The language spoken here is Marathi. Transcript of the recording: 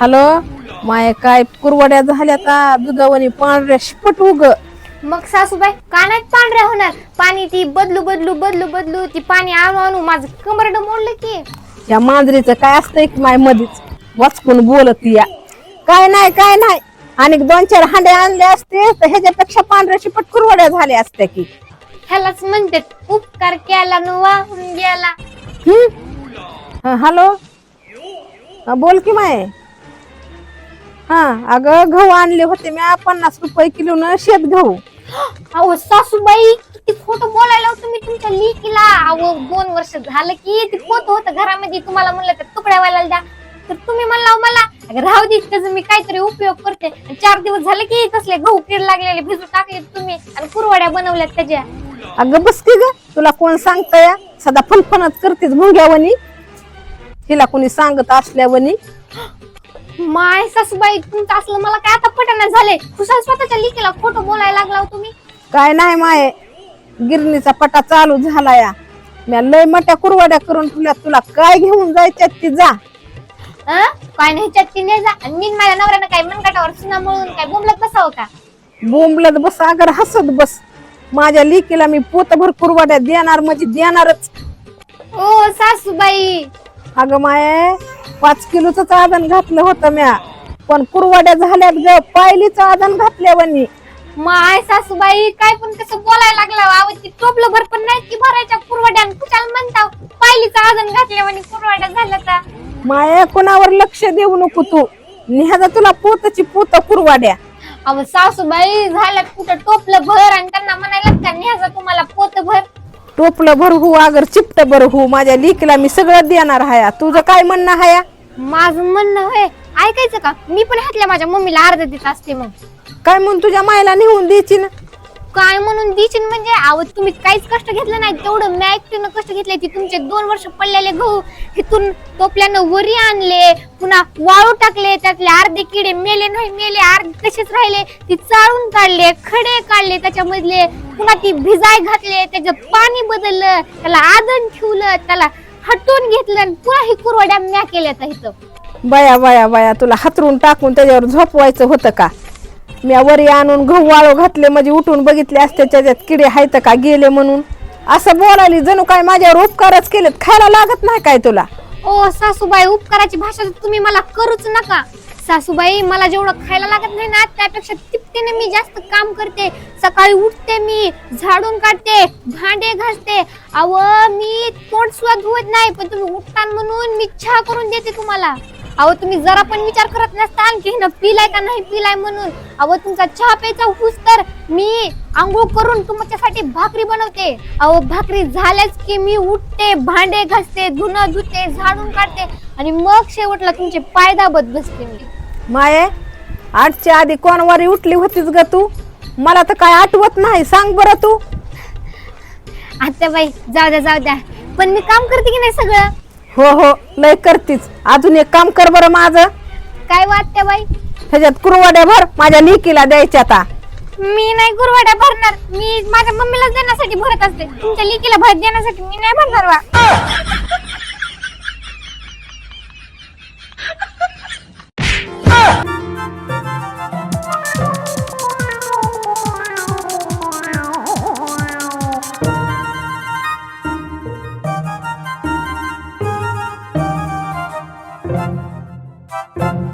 हॅलो? माय काय कुरवड्या झाल्या आता दुधावणी पांढऱ्या शिपट उग. मग सासूबाई का नाहीत पांढऱ्या होणार? पाणी ती बदलू बदलू बदलू बदलू ती पाणी आणू आणू माझं कमरड मोडलं की. या मांजरीचं काय असतंय की माय मधीच? वाचकून बोलत या. काय नाही काय नाही. आणि दोन चार हांडे आणले असते तर ह्याच्यापेक्षा पांढऱ्या शिपट कुरवड्या झाल्या असत्या की. ह्यालाच म्हणतात उपकार केला न वाहून गेला. हम्म हा, हॅलो? हा, बोल की माय. हा अगं गहू आणले होते मी. पन्नास रुपये किलो न शेत गहू. अहो सासूबाई किती खोटं बोलायला होतं मी तुमच्या लेकीला. अहो दोन वर्ष झालं की ते पोत होतं घरामध्ये. तुम्हाला म्हणलं तर तुकड्या व्हायला द्या. तर तुम्ही म्हणला मला अगं राहू दे त्याचा मी काहीतरी उपयोग करते. आणि चार दिवस झाले की तसले गहू कीड लागलेले भिजू टाकले तुम्ही. आणि कुरवड्या बनवल्यात त्याच्या. अगं बस की ग. तुला कोण सांगत या सदा फनफनत करतेस भुंग्यावनी तिला कोणी सांगत असल्यावनी. माय सासूबाई तुमचं असलं मला काय आता पटना झाले खुशाल स्वतःच्या लेकीला खोटं बोलायला लागला हो तुम्ही. काय नाही माये गिरणीचा पटा चालू झाला या. म्या लय मोठ्या कुरवाड्या करून ठेवल्या तुला काय घेऊन जायच्यात ती जा. अं? काय नाही चटणी नाही जा. आणि मी माझ्या नवऱ्यानं काय मनगटावर सुना म्हणून काय बोंबलत बसावं का? बोंबलत बस अगर हसत बस. माझ्या लिकीला मी पोतभर कुरवाड्या देणार म्हणजे देणारच. ओ सासूबाई. अगं माये पाच किलोच आदन घातलं होतं म्या. पण कुरवाड्या झाल्यात ग पायलीच आदन घातल्यावनी माय सासूबाई काय पण कसं बोलायला लागला आवाज ती टोपलं भर पण नाही की भरायच्या कुरवाड्या. कुशाल म्हणता पायलीचा आजन घातल्या म्हणे कुरवाड्या झाल्या तर. माये कोणावर लक्ष देऊ नको तू. निहाजा तुला पोतची पोत कुरवाड्या. अहो सासूबाई झाल्यात कुठं टोपलं भर आणि त्यांना म्हणायला का न्याजा तुम्हाला पोत टोपलं भर हो अगर चिपट भर हो माझ्या लिकीला मी सगळं देणार हाया. तुझं काय म्हणणं हाया? माझं म्हणणं होय. ऐकायचं का? मी पण हातल्या माझ्या मम्मीला अर्ध देत असते मग. काय म्हणून तुझ्या मायला नेऊन द्यायची ना? काय म्हणून दिशील म्हणजे? आव तुम्ही काहीच कष्ट घेतलं नाही. तेवढं मी एकटीनं कष्ट घेतले ती तुमचे दोन वर्ष पडलेले गहू. तिथून टोपल्यानं वरी आणले पुन्हा वाळू टाकले त्यातले अर्धे किडे मेले नाही मेले अर्धे तसेच राहिले. ती चाळून काढले खडे काढले त्याच्यामधले. पुन्हा ती भिजाय घातले त्याच्यात पाणी बदललं त्याला आदन ठेवलं त्याला हटवून घेतलं आणि पुन्हा ही कुरवड्या म्या केल्या इथं. बया बया बया तुला हातरून टाकून त्याच्यावर झोपवायचं होतं का? मी वरी आणून गहू वाळू घातले म्हणजे उठून बघितले असते त्याच्यात किडे आहेत का गेले म्हणून. असं बोलायली जणू काय माझ्यावर उपकारच केलेत खायला लागत नाही काय तुला? ओ सासूबाई उपकाराची भाषा तर तुम्ही मला करूच नका. सासूबाई मला जेवढं खायला लागत नाही ना त्यापेक्षा तिपटीने मी जास्त काम करते. सकाळी उठते मी झाडून काढते भांडे घासते. अव मी तोंड सुद्धा धुवत नाही पण तुम्ही उठतान म्हणून मी चहा करून देते तुम्हाला. अहो तुम्ही जरा पण विचार करत नसतान की हिनं पिलाय का नाही पिलाय म्हणून. अहो तुमचा चहा प्यायचा हुस तर मी आंघोळ करून तुमच्यासाठी भाकरी बनवते. अहो भाकरी झाल्याच की मी उठते भांडे घासते धुणं धुते झाडून काढते आणि मग शेवटला तुमचे पाय दाबत बसते मी. माये आठच्या आधी कोण वारी उठली होतीस ग तू? मला तर काय आठवत नाही सांग बरं तू. आता बाई जाऊ द्या जाऊ द्या. पण मी काम करते की नाही सगळं? हो हो लय करतीच अजून एक काम कर बरं माझं. काय वाटते बाई? ह्याच्यात कुरवाड्या भर माझ्या लिकीला द्यायच्या आता. मी नाही गुरवाड्या भरणार. मी माझ्या मम्मीलाच देण्यासाठी भरत असते. तुमच्या लिकीला भर देण्यासाठी मी नाही भरणार वा